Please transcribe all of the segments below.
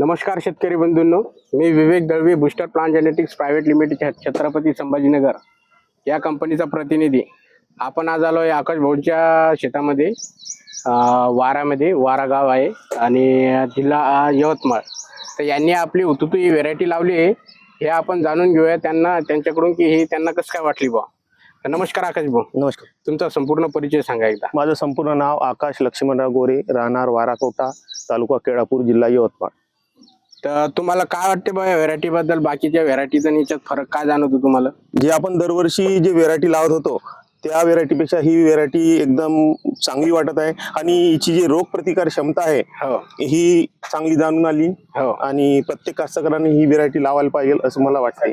नमस्कार शेतकरी बंधूंनो मी Vivek Dalvi booster plant genetics private limited Chhatrapati Sambhajinagar या कंपनीचा प्रतिनिधी. आपण आज आलो आहे आकाश भाऊच्या शेतामध्ये वारामध्ये वारा गाव आहे आणि जिल्हा यवतमाळ. तर यांनी आपली उतुतू ही व्हेरायटी लावली आहे. हे आपण जाणून घेऊया त्यांना त्यांच्याकडून की ही त्यांना कसं काय वाटली बा नमस्कार आकाश भाऊ. नमस्कार. तुमचा संपूर्ण परिचय सांगा एकदा. माझं संपूर्ण नाव आकाश लक्ष्मणराव गोरे राहणार वाराकोटा तालुका केळापूर जिल्हा यवतमाळ. तर तुम्हाला काय वाटते बा व्हेरायटी बद्दल? बाकीच्या व्हेरायटीचा आणि याच्यात फरक काय जाणवतो तुम्हाला? जे आपण दरवर्षी जे व्हेरायटी लावत होतो त्या व्हेरायटीपेक्षा ही व्हेरायटी एकदम चांगली वाटत आहे. आणि हिची जी रोग प्रतिकार क्षमता आहे हो. ही चांगली जाणून आली. हो. आणि प्रत्येक कास्तकाराने ही व्हेरायटी लावायला पाहिजे असं मला वाटते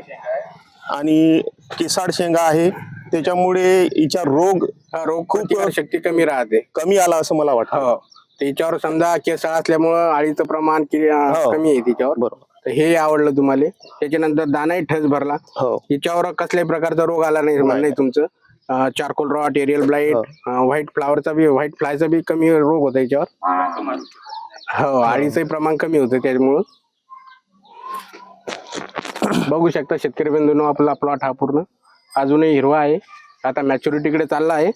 आणि केसाड शेंगा आहे त्याच्यामुळे हिच्या रोग रोग प्रतिकार शक्ती कमी राहते. कमी आला असं मला वाटतं. हो. त्याच्यावर समजा केसळ असल्यामुळं आळीचं प्रमाण कि- अं, हो. कमी आहे त्याच्यावर. बरोबर. तर हे आवडलं तुम्हाला. त्याच्यानंतर दानाही ठस भरला. हो. याच्यावर कसल्याही प्रकारचा रोग आला नाही आहे तुमचं. Charcoal rot aerial blight white फ्लावरचा बी व्हाईट फ्लायचा बी कमी रोग होता याच्यावर. हो आळीचंही प्रमाण कमी होतं त्याच्यामुळं. बघू शकता शेतकरी बंधूंनो आपला प्लॉट हा पूर्ण. अजूनही हिरवा आहे. आता मॅच्युरिटीकडे चालला आहे.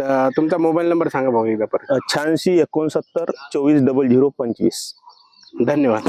तर तुमचा मोबाईल नंबर सांगा भाऊ एकदा परत. शहाऐंशी एकोणसत्तर चोवीस डबल झिरो पंचवीस. धन्यवाद.